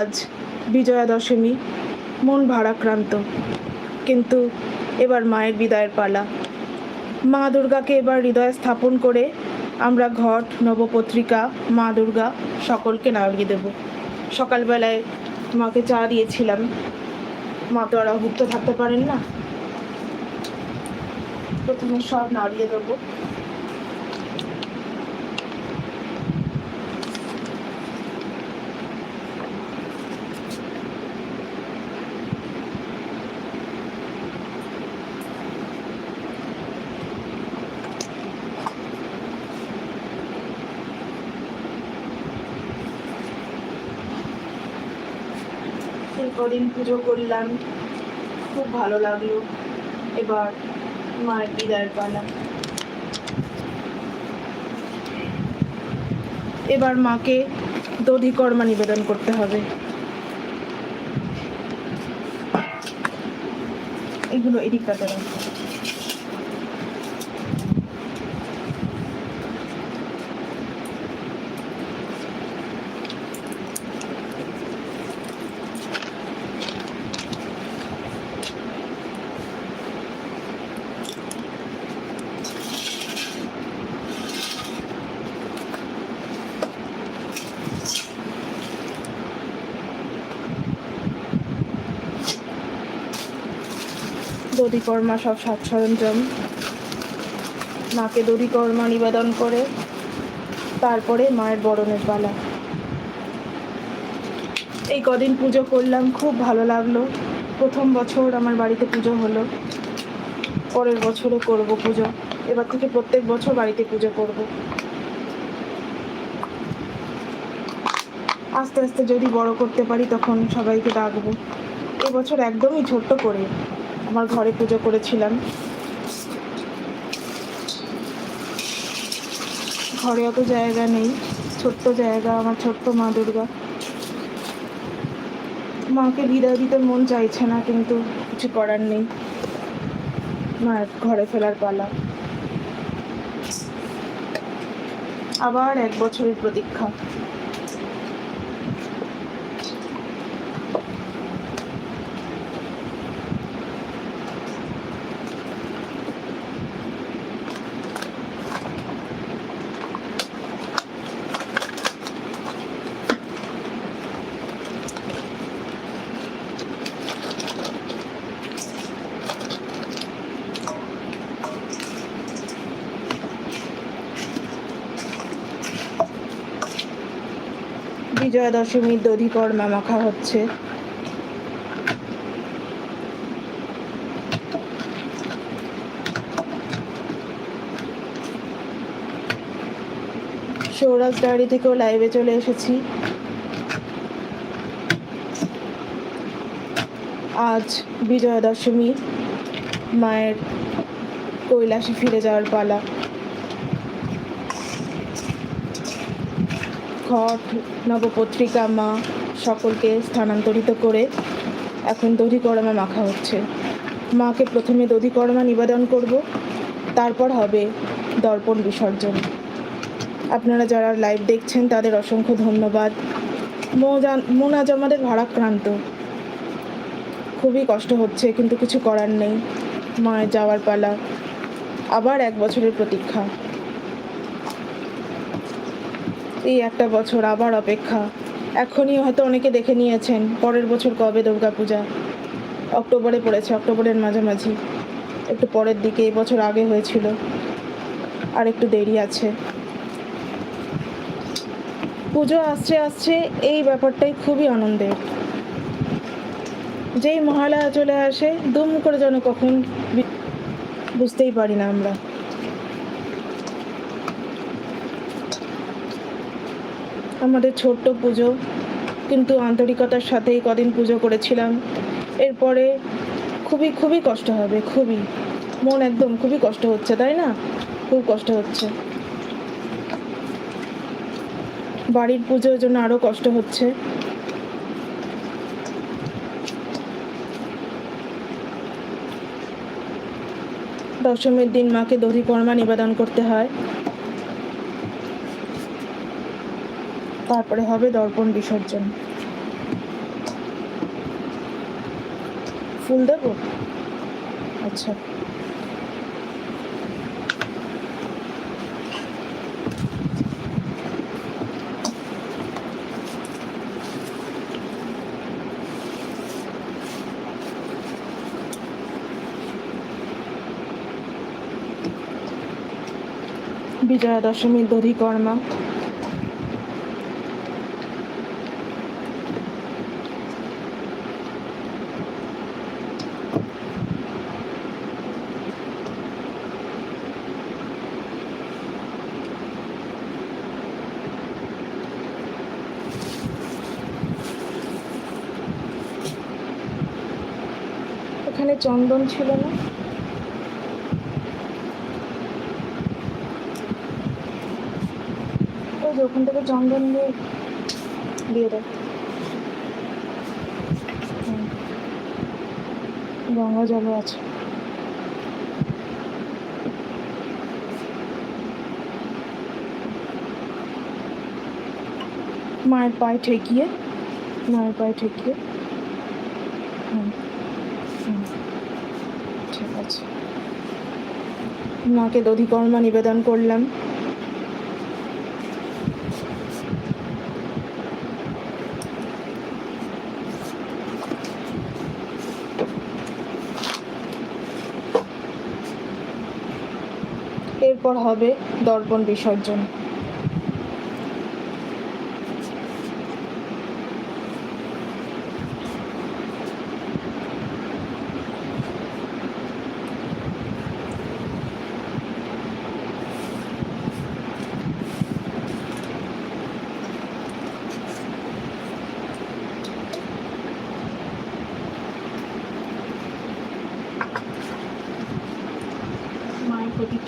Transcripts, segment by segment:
আজ বিজয়া দশমী মন ভারাক্রান্ত। কিন্তু এবার মায়ের বিদায়ের পালা। মা দুর্গাকে এবার হৃদয়ে স্থাপন করে আমরা ঘট, নবপত্রিকা, মা দুর্গা সকলকে নাড়িয়ে দেব। সকালবেলায় মাকে চা দিয়েছিলাম। মা তো আর অভুক্ত থাকতে পারেন না। প্রথমে সব নাড়িয়ে দেবো। কদিন পুজো করলাম। খুব ভালো লাগল। এবার মায়ের বিদায় পালাম। এবার মাকে দধিকর্মা নিবেদন করতে হবে। এগুলো এদিক কর্মা সব সাজ সরঞ্জাম মাকে দধি কর্মা নিবেদন করে, তারপরে মায়ের বরণের পালা। এই কদিন পুজো করলাম, খুব ভালো লাগল। প্রথম বছর আমার বাড়িতে পুজো হলো। পরের বছরও করব পুজো। এবার থেকে প্রত্যেক বছর বাড়িতে পুজো করব। আস্তে আস্তে যদি বড় করতে পারি, তখন সবাইকে ডাকবো। এবছর একদমই ছোট্ট করে। আমার ঘরে পুজো করেছিলাম। ঘরে অত জায়গা নেই, ছোট্ট জায়গা, আমার ছোট্ট মা দুর্গা। মাকে বিদায় দিতে মন চাইছে না, কিন্তু কিছু করার নেই। মায়ের ঘরে ফেলার পালা। আবার এক বছরের প্রতীক্ষা। বিজয়া দশমীর দধিকর্মা মাখা হচ্ছে। সৌরাজ ডায়েরি থেকেও লাইভে চলে এসেছি। আজ বিজয়া দশমী মায়ের কৈলাসে ফিরে যাওয়ার পালা। ঘট নবপত্রিকা, মা সকলকে স্থানান্তরিত করে এখন দধিকর্মা মাখা হচ্ছে। মাকে প্রথমে দধিকর্মা নিবেদন করব, তারপর হবে দর্পণ বিসর্জন। আপনারা যারা লাইভ দেখছেন, তাদের অসংখ্য ধন্যবাদ। মন আজ আমাদের ভারাক্রান্ত। খুবই কষ্ট হচ্ছে, কিন্তু কিছু করার নেই। মায়ের যাওয়ার পালা, আবার এক বছরের প্রতীক্ষা। এই একটা বছর আবার অপেক্ষা। এখনই হয়তো অনেকে দেখে নিয়েছেন পরের বছর কবে দুর্গা পূজা অক্টোবরে পড়েছে, অক্টোবরের মাঝামাঝি। একটু পরের দিকে এই বছর আগে হয়েছিল। আর একটু দেরি আছে। পুজো আসছে আসছে, এই ব্যাপারটাই খুবই আনন্দের। যেই মহালয়া চলে আসে, দুম করে যেন কখন বুঝতেই পারি না আমরা। আমাদের ছোট্ট পুজো, কিন্তু আন্তরিকতার সাথেই কদিন পুজো করেছিলাম। এরপরে খুবই খুবই কষ্ট হবে, খুবই। মন একদম খুবই কষ্ট হচ্ছে, তাই না? খুব কষ্ট হচ্ছে। বাড়ির পুজোর জন্য আরও কষ্ট হচ্ছে। দশমীর দিন মাকে দধি কর্মা নিবেদন করতে হয়। তারপরে হবে দর্পণ বিসর্জন। ফুল দেব? আচ্ছা। বিজয়া দশমীর দধিকর্মা। এখানে চন্দন ছিল না। ওই ওখান থেকে চন্দন দিয়ে দিয়ে। হুম। গঙ্গা জলও আছে। মায়ের পায়ে ঠেকিয়ে, মায়ের পায়ে ঠেকিয়ে। হুম ঠিক আছে মাকে দধিকর্মা নিবেদন করলাম। এরপর হবে দর্পণ বিসর্জন।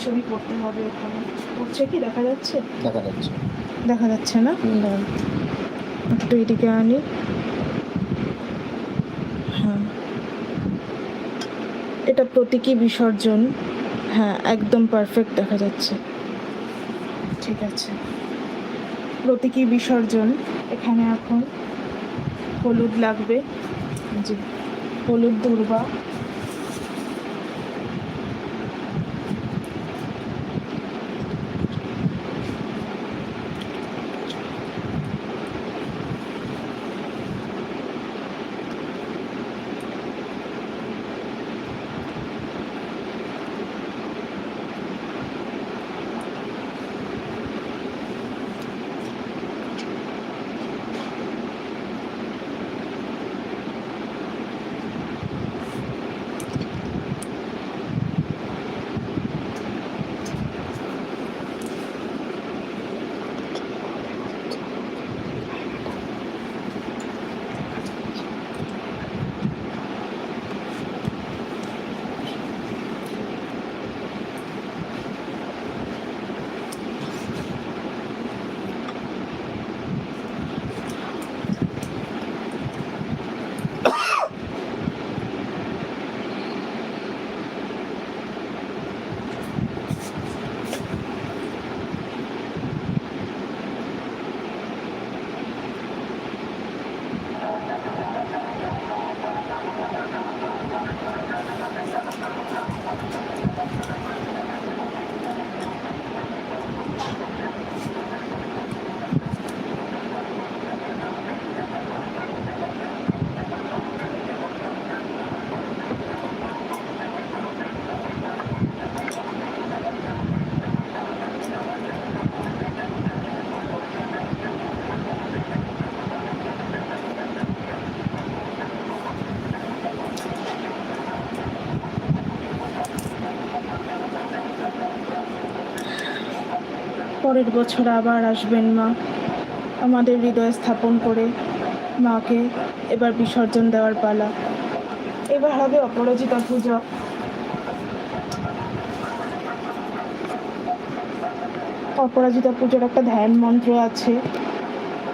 প্রতিচ্ছবি করতে হবে এখানে করছে কি? দেখা যাচ্ছে? দেখা যাচ্ছে। দেখা যাচ্ছে না? একটু এদিকে আনি। হ্যাঁ। এটা প্রতীকী বিসর্জন। হ্যাঁ একদম পারফেক্ট দেখা যাচ্ছে। ঠিক আছে। প্রতীকী বিসর্জন এখানে এখন। হলুদ লাগবে। জি। হলুদ দুর্বা। পরের বছর আবার আসবেন মা। আমাদের হৃদয়ে স্থাপন করে মাকে এবার বিসর্জন দেওয়ার পালা। এবার হবে অপরাজিতা পূজা। অপরাজিতা পুজোর একটা ধ্যান মন্ত্র আছে।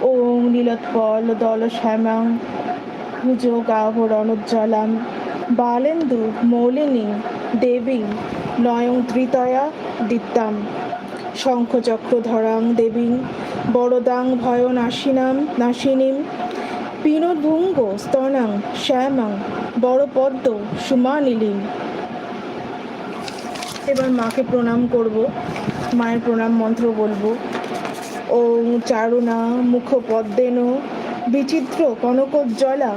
ওম নীলোৎপল দল শ্যামাং পুজো গাহ রণোজ্জ্বলাম বালেন্দু মৌলিনী দেবী নয়ং ত্রিতয়া দিত্যাম। শঙ্খচক্র ধরাং দেবী বরদাং ভয় নাশিনাম নাশিনীম পিনভঙ্গ স্তনাং শ্যামাং বড় পদ্ম সুমানীলীন এবার মাকে প্রণাম করব, মায়ের প্রণাম মন্ত্র বলব। ওং চারুণা মুখ পদ্মেন বিচিত্র কনকোজ্জ্বলা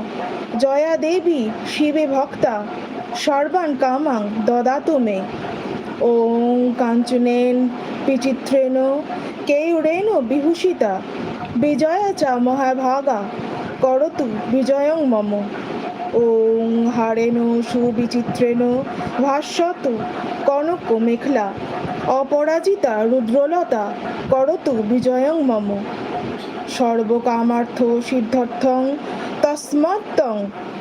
জয়া দেবী শিবে ভক্তা সর্বান কামাং দদাতু মে। ওং কাঞ্চনেন বিচিত্রেণ কেয়ুরেণ বিভূষিতা, বিজয়া চ মহাভাগা, করতু বিজয়ং মম। ওং হারেণ সুবিচিত্রেণ ভাষ্যত কনক মেখলা, অপরাজিতা রুদ্রলতা, করতু বিজয়ং মম। সর্বকামার্থ সিদ্ধার্থং, তস্মাত্তং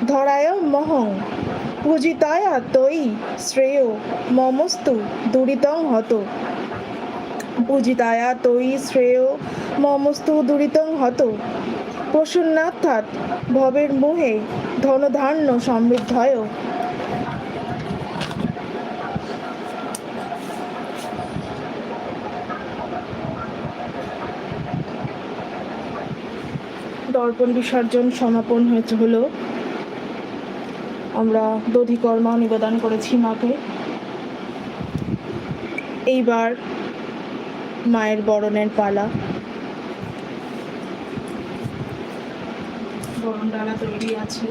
ধরায় মহং। পূজিতায়া তৈ শ্রেয়, মমস্তু দুরিতং হত। পূজিতায়া তৈ শ্রেয় মমস্তু দুরিতং হত। প্রসন্নার্থাৎ ভবের মোহে ধনধান্য সমৃদ্ধয়। দর্পণ বিসর্জন সমাপন হয়েছে হলো। আমরা দধিকর্মা নিবেদন করেছি মাকে। এইবার মায়ের বরণের পালা। বরণ ডালা তৈরি আছে।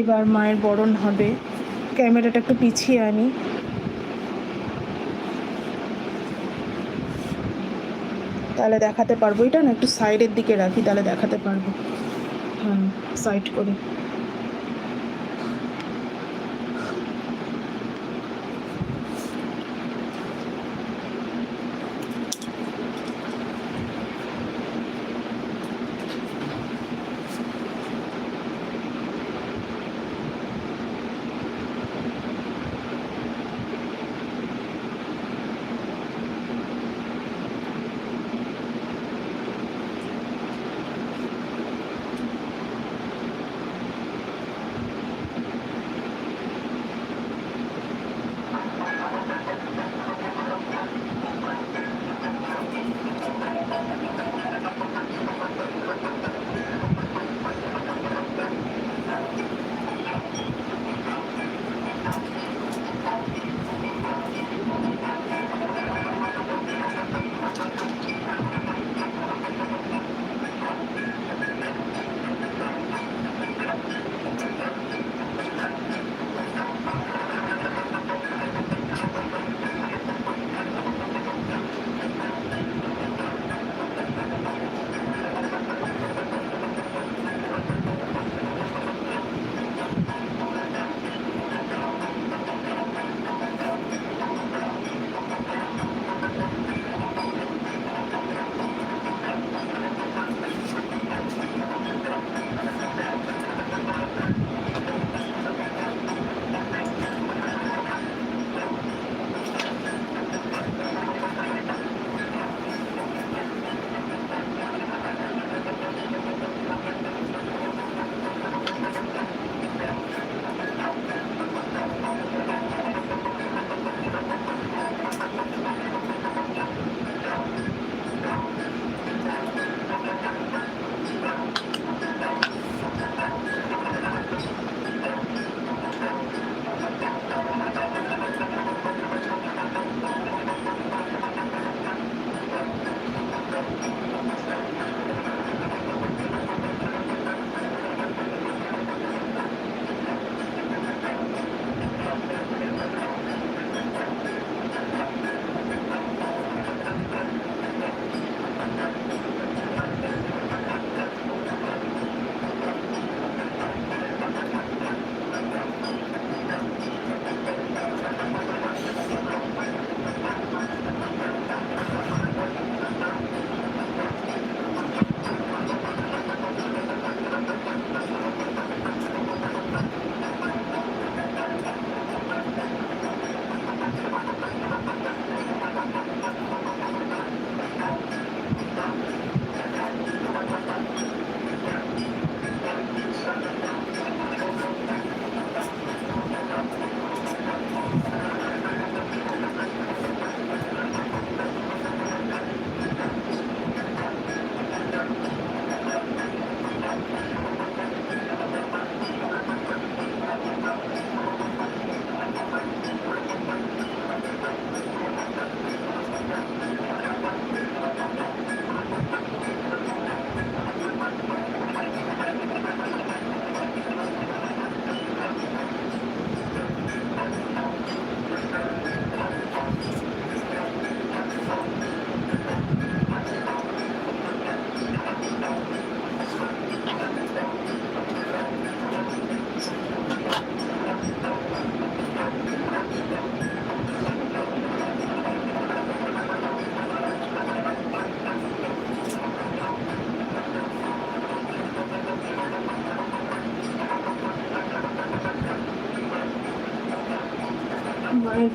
এবার মায়ের বরণ হবে। ক্যামেরাটা একটু পিছিয়ে আনি। তাহলে দেখাতে পারব। এটা না একটু সাইডের দিকে রাখি, তাহলে দেখাতে পারব। হ্যাঁ সাইড করে।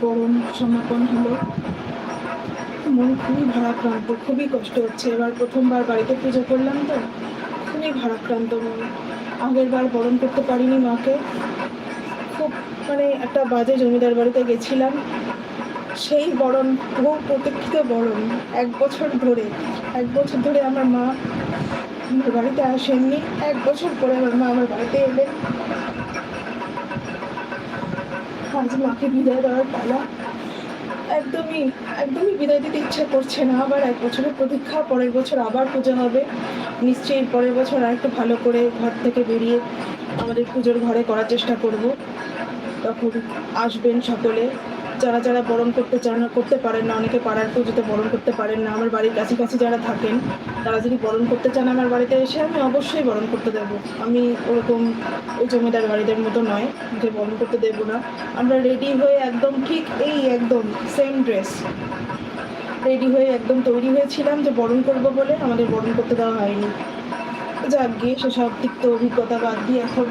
বরণ সমাপন হলো। মন খুবই ভারাক্রান্ত, খুবই কষ্ট হচ্ছে। এবার প্রথমবার বাড়িতে পুজো করলাম তো, খুবই ভারাক্রান্ত মন। আগের বার বরণ করতে পারিনি মাকে। খুব মানে একটা বাজে জমিদার বাড়িতে গেছিলাম। সেই বরণ, বহু প্রতীক্ষিত বরণ, এক বছর ধরে। এক বছর ধরে আমার মা আমার বাড়িতে আসেননি। এক বছর পরে আমার মা আমার বাড়িতে এলেন। আজ মাকে বিদায় দেওয়ার পালা। একদমই একদমই বিদায় দিতে ইচ্ছা করছে না, আবার এক বছরের প্রতীক্ষা, পরের বছর আবার পুজো হবে। নিশ্চয়ই পরের বছর আর একটু ভালো করে ঘর থেকে বেরিয়ে আমাদের পুজোর ঘরে করার চেষ্টা করব। তখন আসবেন সকলে। যারা যারা বরণ করতে চান, করতে পারেন না, অনেকে পাড়ার পুজোতে বরণ করতে পারেন না। আমার বাড়ির কাছাকাছি যারা থাকেন, তারা যদি বরণ করতে চান আমার বাড়িতে এসে, আমি অবশ্যই বরণ করতে দেবো। আমি ওরকম ওই জমিদার বাড়িদের মতো নয় যে বরণ করতে দেবো না। আমরা রেডি হয়ে একদম ঠিক এই একদম সেম ড্রেস রেডি হয়ে একদম তৈরি হয়েছিলাম যে বরণ করব বলে আমাদের বরণ করতে দেওয়া হয়নি। যাক গিয়ে সেসব তিক্ত অভিজ্ঞতা বাদ দিয়ে এখন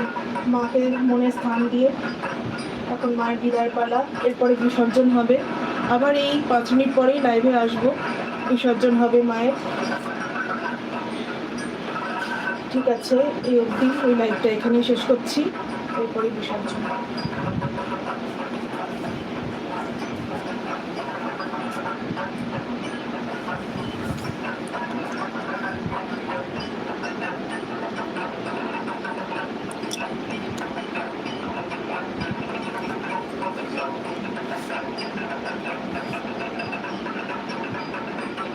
মাকে মনে স্থান দিয়ে এখন মায়ের বিদায় পালা, এরপরে বিসর্জন হবে। আবার এই পাঁচ মিনিট পরেই লাইভে আসব। বিসর্জন হবে মায়ের। ঠিক আছে, এই অবধি ওই লাইভটা এখানেই শেষ করছি। এরপরে বিসর্জন।